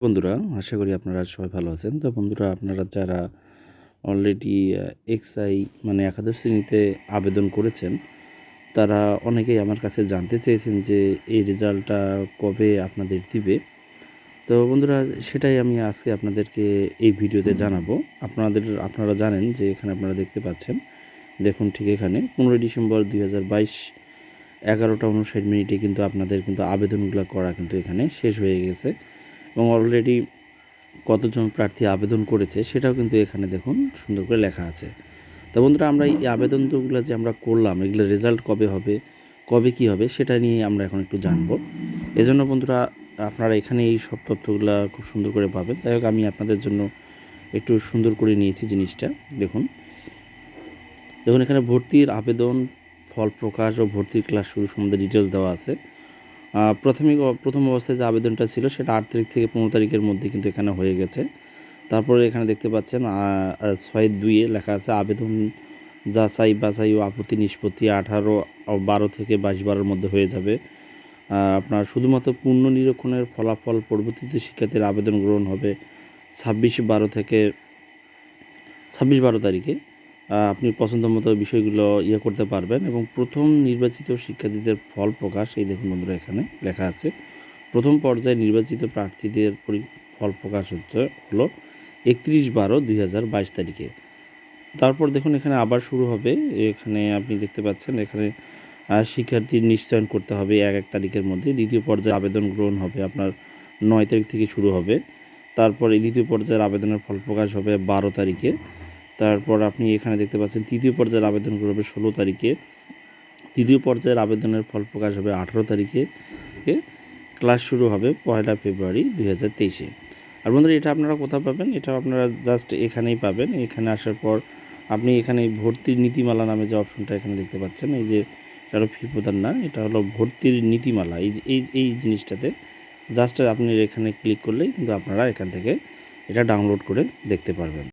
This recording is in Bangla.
বন্ধুরা, আশা করি আপনারা সবাই ভালো আছেন। তো বন্ধুরা, আপনারা যারা অলরেডি এক্সআই মানে একাদশ শ্রেণীতে আবেদন করেছেন, তারা অনেকেই আমার কাছে জানতে চেয়েছেন যে এই রেজাল্টটা কবে আপনাদের দিবে। তো বন্ধুরা, সেটাই আমি আজকে আপনাদেরকে এই ভিডিওতে জানাব। আপনাদের, আপনারা জানেন যে এখানে আপনারা দেখতে পাচ্ছেন, দেখুন ঠিক এখানে, পনেরোই ডিসেম্বর দুই হাজার বাইশ, এগারোটা উনষাট মিনিটে কিন্তু আপনাদের কিন্তু আবেদনগুলো করা কিন্তু এখানে শেষ হয়ে গেছে। এবং অলরেডি কতজন প্রার্থী আবেদন করেছে সেটাও কিন্তু এখানে দেখুন সুন্দর করে লেখা আছে। তো বন্ধুরা, আমরা এই আবেদনগুলো যে আমরা করলাম, এগুলো রেজাল্ট কবে হবে, কবে কি হবে সেটা নিয়ে আমরা এখন একটু জানব। এজন্য বন্ধুরা, আপনারা এখানে এই সব তথ্যগুলো খুব সুন্দর করে পাবেন। যাই হোক, আমি আপনাদের জন্য একটু সুন্দর করে নিয়েছি জিনিসটা, দেখুন। দেখুন, এখানে ভর্তির আবেদন, ফল প্রকাশ ও ভর্তির ক্লাস শুরু সম্বন্ধে ডিটেলস দেওয়া আছে। প্রাথমিক প্রথম অবস্থায় যে আবেদনটা ছিল সেটা আট তারিখ থেকে পনেরো তারিখের মধ্যে কিন্তু এখানে হয়ে গেছে। তারপরে এখানে দেখতে পাচ্ছেন ছয় দুইয়ে লেখা আছে, আবেদন যাচাই বাছাই ও আপত্তি নিষ্পত্তি আঠারো বারো থেকে বাইশ বারোর মধ্যে হয়ে যাবে। আপনার শুধুমাত্র পূর্ণ নিরীক্ষণের ফলাফল পরবর্তীতে শিক্ষার্থীর আবেদন গ্রহণ হবে ছাব্বিশ বারো থেকে ছাব্বিশ বারো তারিখে। আপনি পছন্দ মতো বিষয়গুলো ইয়ে করতে পারবেন এবং প্রথম নির্বাচিত শিক্ষার্থীদের ফল প্রকাশ, এই দেখুন বন্ধুরা এখানে লেখা আছে, প্রথম পর্যায়ে নির্বাচিত প্রার্থীদের পরি- ফল প্রকাশ হচ্ছে, হলো একত্রিশ বারো দুই তারিখে। তারপর দেখুন এখানে আবার শুরু হবে, এখানে আপনি দেখতে পাচ্ছেন এখানে শিক্ষার্থীর নিশ্চয়ন করতে হবে এক এক তারিখের মধ্যে, দ্বিতীয় পর্যায়ে আবেদন গ্রহণ হবে আপনার নয় তারিখ থেকে শুরু হবে, তারপর এই দ্বিতীয় পর্যায়ের আবেদনের ফল প্রকাশ হবে বারো তারিখে। তারপর আপনি এখানে দেখতে পাচ্ছেন, তৃতীয় পর্যায়ের আবেদন করবে ষোলো তারিখে। তৃতীয় পর্যায়ের আবেদনের ফল প্রকাশ হবে আঠেরো তারিখে। ক্লাস শুরু হবে পয়লা ফেব্রুয়ারি দুই হাজার তেইশে। আর বন্ধুরা, এটা আপনারা কোথাও পাবেন? এটা আপনারা জাস্ট এখানেই পাবেন। এখানে আসার পর আপনি এখানে ভর্তির নীতিমালা নামে যে অপশনটা এখানে দেখতে পাচ্ছেন, এই যে এটা ফি প্রদান না, এটা হলো ভর্তির নীতিমালা। এই এই এই জিনিসটাতে জাস্ট আপনি এখানে ক্লিক করলেই কিন্তু আপনারা এখান থেকে এটা ডাউনলোড করে দেখতে পারবেন।